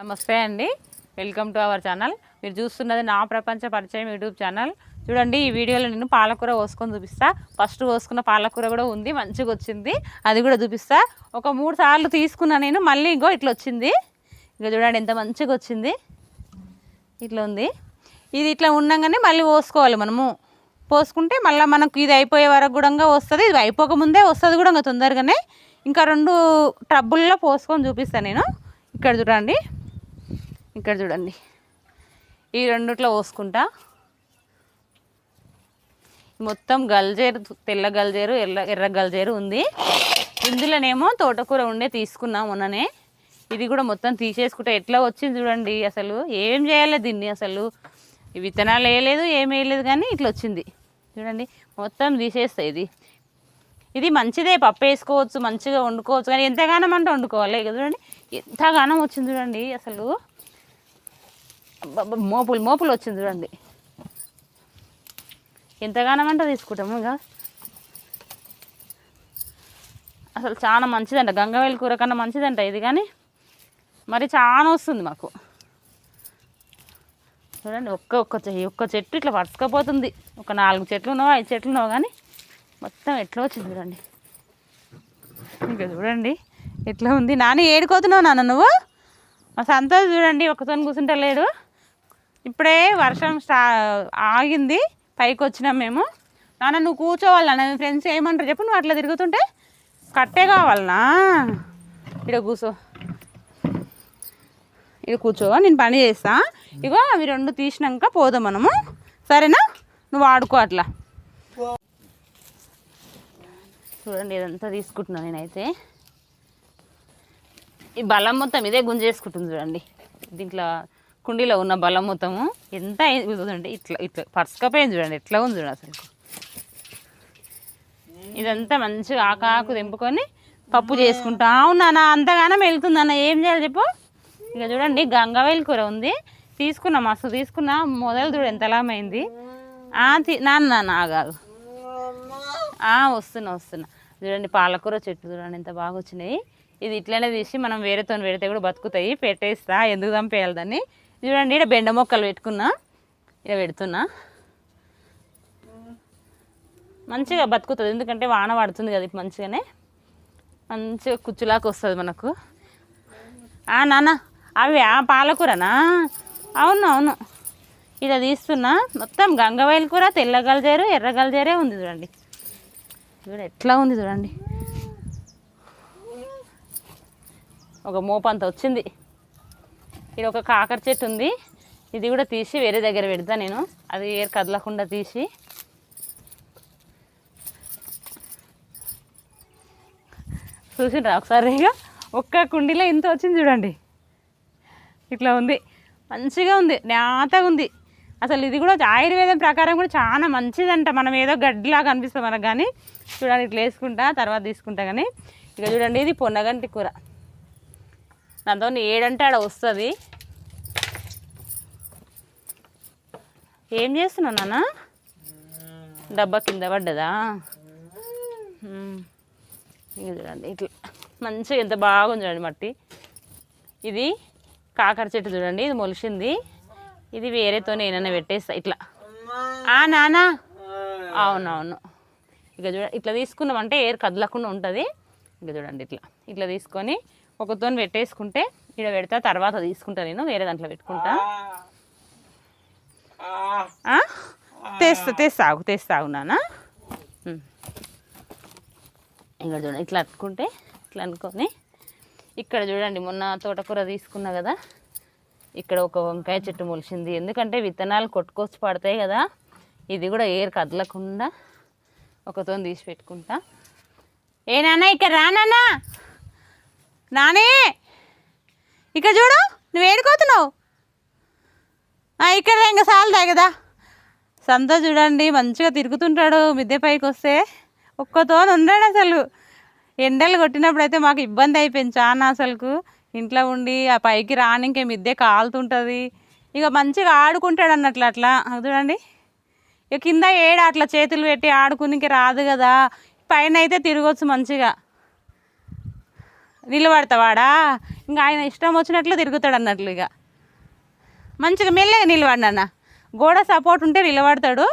నమస్తే అండి. Welcome to our channel మీరు చూస్తున్నది నా ప్రపంచ పరిచయం యూట్యూబ్ ఛానల్ చూడండి ఈ వీడియోలో నేను పాలకూర పోసుకొని చూపిస్తా. ఫస్ట్ పోసుకున్న పాలకూర కూడా ఉంది మంచిగా వచ్చింది. అది కూడా చూపిస్తా. ఒక మూడు సార్లు తీసుకున్నా నేను మళ్ళీ ఇంకో ఇట్లా వచ్చింది. ఇంకా చూడండి ఎంత మంచిగా వచ్చింది. ఇట్లా ఉంది. ఇది ఇట్లా ఉండగానే మళ్ళీ పోసుకోవాలి మనము. పోసుకుంటే మళ్ళీ మనకు ఇది అయిపోయే వరకు కూడా వస్తుంది. ఇది అయిపోక ముందే వస్తుంది కూడా తొందరగానే. ఇంకా రెండు టబ్బుల్లో పోసుకొని చూపిస్తాను నేను. ఇక్కడ చూడండి. ఇక్కడ చూడండి. ఈ రెండిట్లో పోసుకుంటా. మొత్తం గల్జేరు తెల్ల గల్జేరు ఎర్ర ఎర్ర గల్జేరు ఉంది. ఇందులోనేమో తోటకూర ఉండే తీసుకున్నాం మొన్ననే. ఇది కూడా మొత్తం తీసేసుకుంటే. ఎట్లా వచ్చింది చూడండి అసలు. ఏం చేయాలి దీన్ని అసలు? ఈ విత్తనాలు వేయలేదు ఏం వేయలేదు కానీ ఇట్లా వచ్చింది. చూడండి మొత్తం తీసేస్తాయి ఇది. ఇది మంచిదే పప్పు వేసుకోవచ్చు మంచిగా వండుకోవచ్చు. కానీ ఎంతగానం అంటే వండుకోవాలి చూడండి ఎంతగానం వచ్చింది చూడండి అసలు. మోపులు మోపులు వచ్చింది చూడండి. ఎంతగానం తీసుకుంటాము ఇక? అసలు చాలా మంచిదంట. గంగవేలి కూర కన్నా మంచిదంట ఇది కానీ మరి చాలా వస్తుంది మాకు. చూడండి ఒక్క ఒక్క చె- ఒక్క చెట్టు ఇట్లా పరుచుకపోతుంది ఒక నాలుగు చెట్లు ఉన్నావు ఐదు చెట్లు ఉన్నావు కానీ మొత్తం ఎట్లా వచ్చింది చూడండి. ఇంకా చూడండి ఎట్లా ఉంది. నాని ఏడుకోతున్నావు నాన్న నువ్వు? మా సంతోష్ చూడండి ఒకతో కూర్చుంటలేడు ఇప్పుడే వర్షం స్టా ఆగింది. పైకి వచ్చినాం మేము. నాన్న నువ్వు కూర్చోవాలి నాన్న ఫ్రెండ్స్ ఏమంటారు చెప్పు నువ్వు అట్లా తిరుగుతుంటే? కట్టే కావాలనా? ఇక్కడ కూర్చో ఇక్కడ కూర్చో నేను పని చేస్తా. ఇగో అవి రెండు తీసినాక పోదాం మనము. సరేనా? నువ్వు ఆడుకో అట్లా. చూడండి ఇదంతా తీసుకుంటున్నాను నేనైతే. ఈ బలం మొత్తం ఇదే గుంజేసుకుంటుంది చూడండి. దీంట్లో కుండీలో ఉన్న బలం మొత్తము ఎంత చూడండి ఇట్లా ఇట్లా పరుచుకపోయింది చూడండి ఎట్లా ఉంది చూడండి అసలు. ఇదంతా మంచిగా ఆకాకు తెంపుకొని పప్పు చేసుకుంటా అవునా అంతగానం వెళ్తుందన్న ఏం చేయాలి చెప్పు? ఇక చూడండి గంగవేలు కూర ఉంది. తీసుకున్నా మస్తు తీసుకున్నా మొదలు చూడు ఎంతలామైంది నాన్న నాన్న వస్తున్నా వస్తున్నా. చూడండి పాలకూర చెట్టు చూడండి ఎంత బాగా వచ్చినాయి. ఇది ఇట్లనే తీసి మనం వేరేతో పెడితే కూడా బతుకుతాయి పెట్టేస్తా ఎందుకు చంపేయాలి దాన్ని? చూడండి ఇక్కడ బెండ మొక్కలు పెట్టుకున్నా ఇక్కడ పెడుతున్నా. మంచిగా బతుకుతుంది ఎందుకంటే వాన పడుతుంది కదా ఇప్పుడు మంచిగానే. మంచిగా కుచ్చులాగా వస్తుంది మనకు. ఆ నాన్న అవి ఆ పాలకూరనా? అవును అవును. ఇలా తీస్తున్నా మొత్తం గంగవైల కూర తెల్ల గలజేరు ఎర్ర గలజేరే ఉంది చూడండి. చూడ ఎట్లా ఉంది చూడండి. ఒక మోపంత వచ్చింది. ఇది ఒక కాకర చెట్టు ఉంది. ఇది కూడా తీసి వేరే దగ్గర పెడతా నేను. అది ఏరు కదలకుండా తీసి. చూసిండ్రా ఒకసారి ఇక ఒక్క కుండీలో ఇంత వచ్చింది చూడండి. ఇట్లా ఉంది. మంచిగా ఉంది. నేతగా ఉంది. అసలు ఇది కూడా ఆయుర్వేదం ప్రకారం కూడా చాలా మంచిదంట. మనం ఏదో గడ్డిలాగా అనిపిస్తుంది మనకు కానీ. చూడండి ఇట్లా వేసుకుంటా తర్వాత తీసుకుంటా కానీ. ఇక చూడండి ఇది పొన్నగంటి కూర. దాంతో ఏడంటే ఆడ వస్తుంది. ఏం చేస్తున్నావు నాన్న? డబ్బా కింద పడ్డదా? ఇది చూడండి ఇట్లా మంచిగా ఎంత బాగుంది చూడండి మట్టి. ఇది కాకర చెట్టు చూడండి ఇది మొలిసింది. ఇది వేరేతో నేనైనా పెట్టేస్తా ఇట్లా. ఆ నానా అవునవును. ఇక చూడ ఇట్లా తీసుకున్నామంటే ఏరు కదలకుండా ఉంటుంది. ఇక చూడండి ఇట్లా. ఇట్లా తీసుకొని ఒకతో పెట్టేసుకుంటే ఇక్కడ పెడతా తర్వాత తీసుకుంటా నేను వేరే దాంట్లో పెట్టుకుంటా? తెస్తా తెస్తాగు తెస్తాగు నానా ఉమ్. ఇక్కడ చూడండి ఇట్లా అట్టుకుంటే ఇట్లా అనుకొని. ఇక్కడ చూడండి మొన్న తోటకూర తీసుకున్నా కదా. ఇక్కడ ఒక వంకాయ చెట్టు మొలిచింది. ఎందుకంటే విత్తనాలు కొట్టుకొచ్చి పడతాయి కదా. ఇది కూడా ఏరు కదలకుండా ఒకతో తీసి పెట్టుకుంటా. ఏ నాన్న ఇక్కడ రా నాన్న. నానే! ఇక్కడ చూడు నువ్వు ఏడుకోతున్నావు? ఇక్కడ ఇంకా సాలదా కదా. సంత చూడండి మంచిగా తిరుగుతుంటాడు మిద్దె పైకి వస్తే. ఒక్కతో ఉన్నాడు అసలు. ఎండలు కొట్టినప్పుడు అయితే మాకు ఇబ్బంది అయిపోయింది చాలా అసలుకు. ఇంట్లో ఉండి ఆ పైకి రాని ఇంకే మిద్దె కాలుతుంటుంది. ఇక మంచిగా ఆడుకుంటాడు అన్నట్లు అట్లా. చూడండి. ఇక కింద ఏడా అట్లా చేతులు పెట్టి ఆడుకునికి రాదు కదా. పైన అయితే తిరగచ్చు మంచిగా. నిలబడతావాడా? ఇంకా ఆయన ఇష్టం వచ్చినట్లు తిరుగుతాడు అన్నట్లు ఇక. మంచిగా మెల్లగా నిలబడి అన్న. గోడ సపోర్ట్ ఉంటే నిలబడతాడు.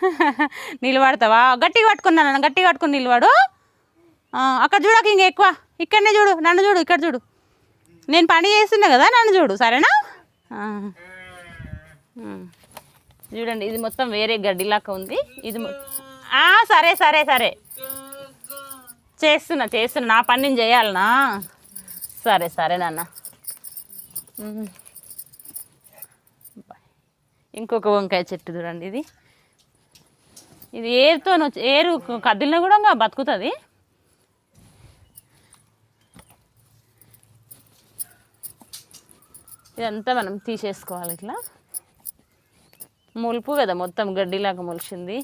నిలబడతావా? గట్టిగా పట్టుకున్నాను గట్టిగా పట్టుకుని నిలబడు. అక్కడ చూడక ఇంక ఎక్కువ. ఇక్కడనే చూడు నన్ను చూడు ఇక్కడ చూడు. నేను పని చేస్తున్నా కదా నన్ను చూడు సరేనా? చూడండి ఇది మొత్తం వేరే గడ్డిలాగా ఉంది. ఇది సరే సరే సరే. చేస్తున్నా చేస్తున్నా. నా పని నేను చేయాలనా? సరే సరే నాన్న. ఇంకొక వంకాయ చెట్టు చూడండి ఇది. ఇది ఏరుతో ఏరు కదిలిన కూడా బతుకుతుంది. ఇదంతా మనం తీసేసుకోవాలి ఇట్లా. ములుపు కదా మొత్తం గడ్డిలాగా మొలిచింది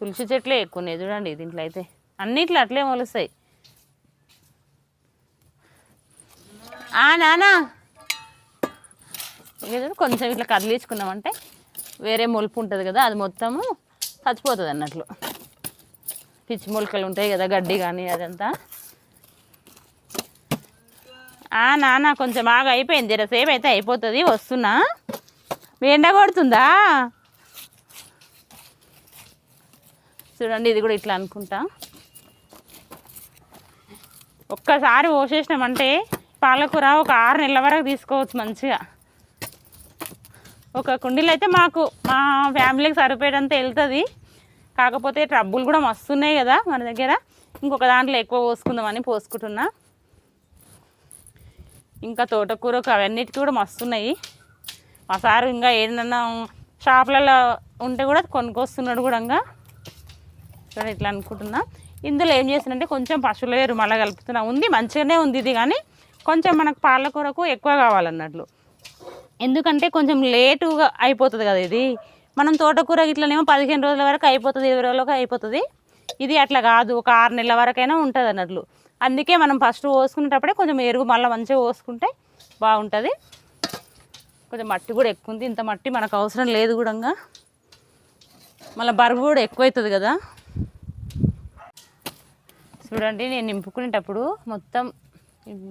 తులసి చెట్లే ఎక్కువ ఉన్నాయి చూడండి దీంట్లో అయితే. అన్నిట్లో అట్లే మొలుస్తాయి. ఆ నానా చూడు కొంచెం ఇట్లా కదిలించుకున్నామంటే వేరే మొలుపు ఉంటుంది కదా అది మొత్తము చచ్చిపోతుంది అన్నట్లు. పిచ్చి మొలకలు ఉంటాయి కదా గడ్డి కానీ అదంతా. ఆ నాన్న కొంచెం బాగా అయిపోయింది. జరసేపు అయితే అయిపోతుంది వస్తున్నా. ఎండ కొడుతుందా? చూడండి ఇది కూడా ఇట్లా అనుకుంటా. ఒక్కసారి పోసేసినామంటే పాలకూర ఒక ఆరు నెలల వరకు తీసుకోవచ్చు మంచిగా. ఒక కుండీలో అయితే మాకు మా ఫ్యామిలీకి సరిపోయేటంత వెళ్తుంది. కాకపోతే ట్రబ్బులు కూడా మస్తున్నాయి కదా మన దగ్గర. ఇంకొక దాంట్లో ఎక్కువ పోసుకుందామని పోసుకుంటున్నా. ఇంకా తోటకూరకు అవన్నిటికీ కూడా మస్తున్నాయి మా సారు ఇంకా ఏదన్నా షాపులలో ఉంటే కూడా కొనుక్కొస్తున్నాడు కూడా ఇంకా. చూడండి ఇట్లా అనుకుంటున్నా. ఇందులో ఏం చేసినంటే కొంచెం పశువుల ఎరువు మళ్ళీ కలుపుతున్నా. ఉంది మంచిగానే ఉంది ఇది కానీ కొంచెం మనకు పాలకూరకు ఎక్కువ కావాలన్నట్లు. ఎందుకంటే కొంచెం లేటుగా అయిపోతుంది కదా ఇది. మనం తోటకూర ఇట్లనేమో పదిహేను రోజుల వరకు అయిపోతుంది ఇరవై రోజులకు అయిపోతుంది. ఇది అట్లా కాదు ఒక ఆరు నెలల వరకైనా ఉంటుంది అన్నట్లు. అందుకే మనం ఫస్ట్ పోసుకునేటప్పుడే కొంచెం ఎరువు మళ్ళీ మంచిగా పోసుకుంటే బాగుంటుంది. కొంచెం మట్టి కూడా ఎక్కువ ఉంది. ఇంత మట్టి మనకు అవసరం లేదు కూడా మళ్ళీ బరువు కూడా ఎక్కువ అవుతుంది కదా. చూడండి నేను నింపుకునేటప్పుడు మొత్తం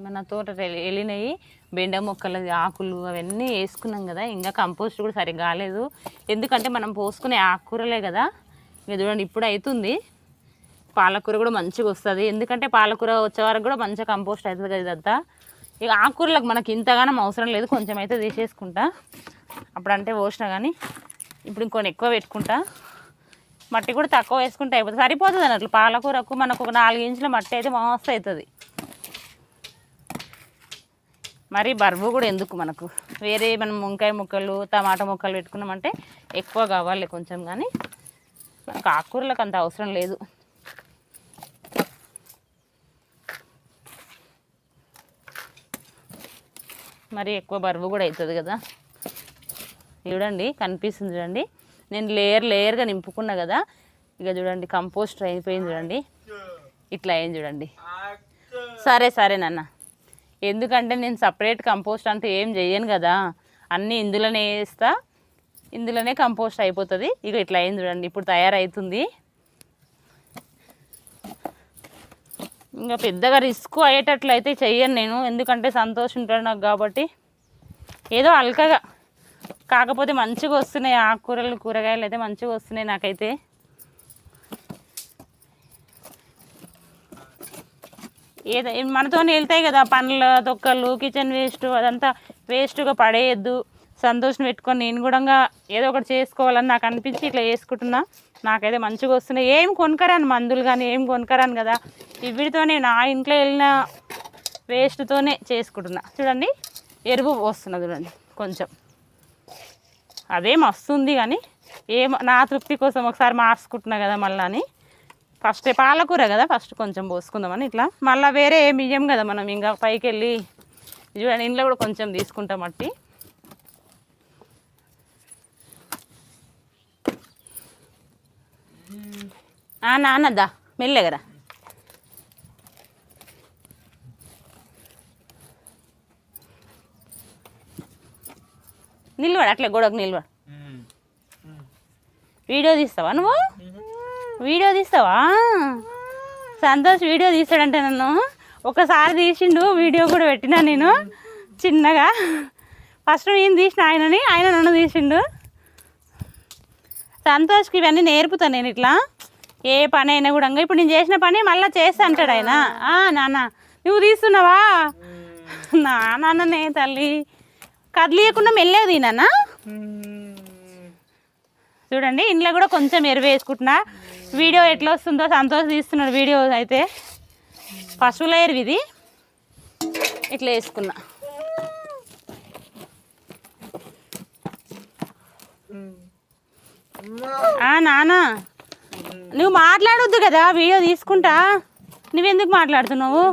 మన తోట వెళ్ళినవి బెండ మొక్కలు ఆకులు అవన్నీ వేసుకున్నాం కదా ఇంకా కంపోస్ట్ కూడా సరిగ్గా కాలేదు. ఎందుకంటే మనం పోసుకునే ఆకుకూరలే కదా. ఇక చూడండి ఇప్పుడు అవుతుంది పాలకూర కూడా మంచిగా వస్తుంది. ఎందుకంటే పాలకూర వచ్చే వరకు కూడా మంచిగా కంపోస్ట్ అవుతుంది కదా ఇదంతా. ఇక ఆకుకూరలకు మనకి ఇంతగానం అవసరం లేదు. కొంచెం అయితే తీసేసుకుంటా. అప్పుడంటే పోసినా కానీ ఇప్పుడు ఇంకొని ఎక్కువ పెట్టుకుంటా. మట్టి కూడా తక్కువ వేసుకుంటే అయిపోతుంది. సరిపోతుంది అన్నట్లు. పాలకూరకు మనకు ఒక నాలుగు ఇంచుల మట్టి అయితే మస్తు అవుతుంది. మరి బరువు కూడా ఎందుకు మనకు? వేరే మనం వంకాయ ముక్కలు టమాటా ముక్కలు పెట్టుకున్నామంటే ఎక్కువ కావాలి కొంచెం కానీ. మనకు ఆకుకూరలకు అంత అవసరం లేదు. మరి ఎక్కువ బరువు కూడా అవుతుంది కదా. చూడండి కనిపిస్తుంది చూడండి. నేను లేయర్ లేయర్గా నింపుకున్నా కదా ఇక చూడండి కంపోస్ట్ అయిపోయింది చూడండి. ఇట్లా అయింది చూడండి. సరే సరే నాన్న. ఎందుకంటే నేను సపరేట్ కంపోస్ట్ అంటూ ఏం చెయ్యను కదా అన్నీ ఇందులోనే వేస్తా ఇందులోనే కంపోస్ట్ అయిపోతుంది. ఇక ఇట్లా అయింది చూడండి ఇప్పుడు తయారవుతుంది ఇంకా పెద్దగా రిస్క్ అయ్యేటట్లు అయితే చెయ్యను నేను ఎందుకంటే సంతోషం ఉంటాడు నాకు కాబట్టి. ఏదో అల్కగా. కాకపోతే మంచిగా వస్తున్నాయి ఆకుకూరలు కూరగాయలు అయితే మంచిగా వస్తున్నాయి నాకైతే. ఏదో మనతో వెళ్తాయి కదా పండ్ల తొక్కలు కిచెన్ వేస్ట్ అదంతా వేస్ట్గా పడేయద్దు. సంతోషం పెట్టుకొని నేను కూడా ఏదో ఒకటి చేసుకోవాలని నాకు అనిపించి ఇట్లా చేసుకుంటున్నా. నాకైతే మంచిగా వస్తున్నాయి. ఏం కొనుక్కరాను మందులు కానీ ఏం కొనుక్కరాను కదా. ఇవిటితోనే నా ఇంట్లో వెళ్ళిన వేస్ట్తోనే చేసుకుంటున్నా. చూడండి ఎరువు వస్తున్నా చూడండి కొంచెం. అదేం వస్తుంది కానీ ఏం నా తృప్తి కోసం ఒకసారి మార్చుకుంటున్నా కదా మళ్ళీ అని. ఫస్ట్ పాలకూర కదా ఫస్ట్ కొంచెం పోసుకుందామని ఇట్లా. మళ్ళీ వేరే ఏమి ఇయ్యం కదా మనం ఇంకా పైకి వెళ్ళి చూడండి ఇంట్లో కూడా కొంచెం తీసుకుంటాం మట్టి. నాన్నద్దా మెల్లగరా. నిలబడు అట్లే గొడవకు నిలబడు. వీడియో తీస్తావా నువ్వు? వీడియో తీస్తావా? సంతోష్ వీడియో తీసాడంటే నన్ను. ఒకసారి తీసిండు వీడియో కూడా పెట్టినా నేను చిన్నగా. ఫస్ట్ నేను తీసిన ఆయనని ఆయన నన్ను తీసిండు. సంతోష్కి ఇవన్నీ నేర్పుతాను నేను ఇట్లా. ఏ పని అయినా కూడా ఇప్పుడు నేను చేసిన పని మళ్ళీ చేస్తా అంటాడు ఆయన. "ఆ, నాన్న. నువ్వు తీస్తున్నావా? నా నాన్ననే తల్లి. కదిలియకుండా మెల్లగా తినానా చూడండి ఇంట్లో కూడా కొంచెం ఎరువు వేసుకుంటున్నా. వీడియో ఎట్లా వస్తుందో సంతోష్ తీస్తున్నాడు వీడియో అయితే. పశువుల ఎరువు ఇది. ఇట్లా వేసుకున్నా. ఆ నాన్న నువ్వు మాట్లాడొద్దు కదా వీడియో తీసుకుంటా. నువ్వెందుకు మాట్లాడుతున్నావు?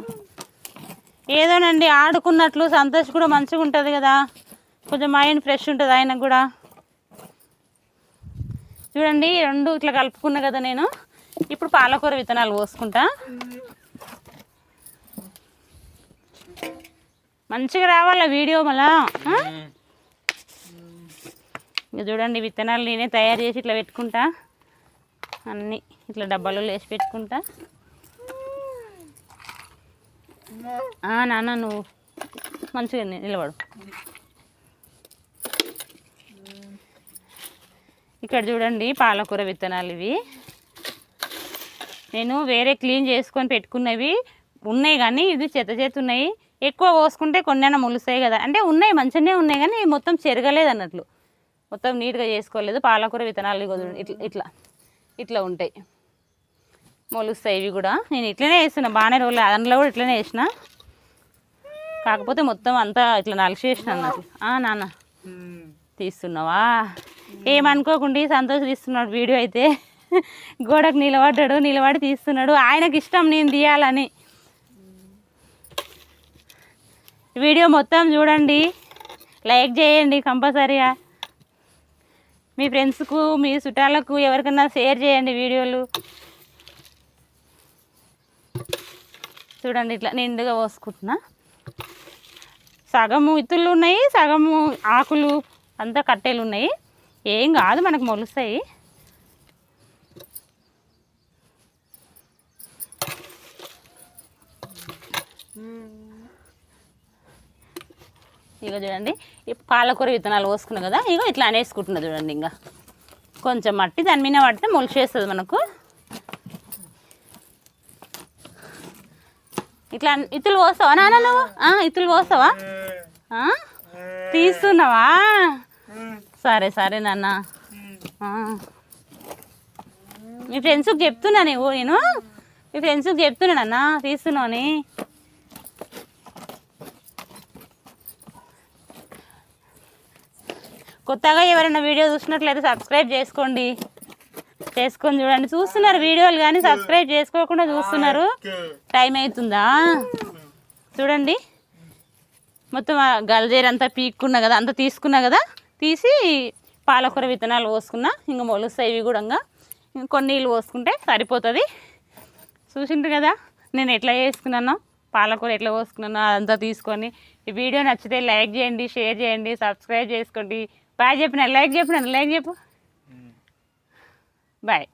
ఏదోనండి ఆడుకున్నట్లు సంతోష్ కూడా మంచిగా ఉంటుంది కదా. కొంచెం మైండ్ ఫ్రెష్ ఉంటుంది ఆయనకు కూడా. చూడండి రెండు ఇట్లా కలుపుకున్నా కదా నేను. ఇప్పుడు పాలకూర విత్తనాలు పోసుకుంటా మంచిగా రావాలా వీడియో మళ్ళా? ఇక చూడండి విత్తనాలు నేనే తయారు చేసి ఇట్లా పెట్టుకుంటా. అన్నీ ఇట్లా డబ్బాలో వేసి పెట్టుకుంటా. నాన్న నువ్వు మంచిగా నిలబడు. ఇక్కడ చూడండి పాలకూర విత్తనాలు ఇవి. నేను వేరే క్లీన్ చేసుకొని పెట్టుకున్నవి ఉన్నాయి కానీ ఇది చెత్త చేతి ఉన్నాయి. ఎక్కువ పోసుకుంటే కొన్ని మొలుస్తాయి కదా. అంటే ఉన్నాయి మంచిగానే ఉన్నాయి కానీ మొత్తం చెరగలేదు అన్నట్లు. మొత్తం నీట్గా చేసుకోలేదు. పాలకూర విత్తనాలు ఇట్లా ఇట్లా ఇట్లా ఉంటాయి. మొలుస్తాయి ఇవి కూడా. నేను ఇట్లనే వేస్తున్నా బాగానే రోజులు అందులో కూడా ఇట్లనే వేసిన. కాకపోతే మొత్తం అంతా ఇట్లా నలిచేసిన అన్నట్లు. నాన్న. తీస్తున్నావా? ఏమనుకోకుండా సంతోషం సంతోష్ తీస్తున్నాడు వీడియో అయితే. గోడకు నిలబడ్డాడు నిలబడి తీస్తున్నాడు. ఆయనకి ఇష్టం నేను తీయాలని. వీడియో మొత్తం చూడండి. లైక్ చేయండి కంపల్సరీగా. మీ ఫ్రెండ్స్కు మీ చుట్టాలకు ఎవరికైనా షేర్ చేయండి వీడియోలు. చూడండి ఇట్లా నిండుగా పోసుకుంటున్నా. సగము ఇత్తులు ఉన్నాయి సగము ఆకులు అంతా కట్టెలు ఉన్నాయి. ఏం కాదు మనకు మొలుస్తాయి. ఇక చూడండి. పాలకూర విత్తనాలు పోసుకున్నాం కదా ఇగో ఇట్లా అనేసుకుంటున్నా చూడండి ఇంకా. కొంచెం మట్టి దాని మీద పడితే మొలిచేస్తుంది మనకు. ఇట్లా ఇతులు పోస్తావా నాన్న నువ్వు? ఇతులు ఇత్తులు పోస్తావా తీస్తున్నావా? సరే సరే నాన్న. మీ ఫ్రెండ్స్కి చెప్తున్నా నువ్వు నేను? మీ ఫ్రెండ్స్కి చెప్తున్నా నాన్న తీస్తున్నావు అని కొత్తగా ఎవరైనా వీడియో చూసినట్లయితే సబ్స్క్రైబ్ చేసుకోండి. చేసుకొని చూడండి. చూస్తున్నారు వీడియోలు కానీ సబ్స్క్రైబ్ చేసుకోకుండా చూస్తున్నారు. టైం అవుతుందా? చూడండి. మొత్తం ఆ గల్జేరు అంతా పీక్కున్నా కదా అంతా తీసుకున్నా కదా? తీసి పాలకూర విత్తనాలు పోసుకున్నా ఇంకా మొలుస్తాయి ఇవి కూడా ఇంకా. కొన్ని నీళ్ళు పోసుకుంటే సరిపోతుంది. చూసిండ్రు కదా నేను ఎట్లా చేసుకున్నానో పాలకూర ఎట్లా పోసుకున్నానో అదంతా తీసుకొని. ఈ వీడియో నచ్చితే లైక్ చేయండి షేర్ చేయండి సబ్స్క్రైబ్ చేసుకోండి. బాయ్ చెప్పిన లైక్ చెప్పిన లైక్ చెప్పు. బాయ్.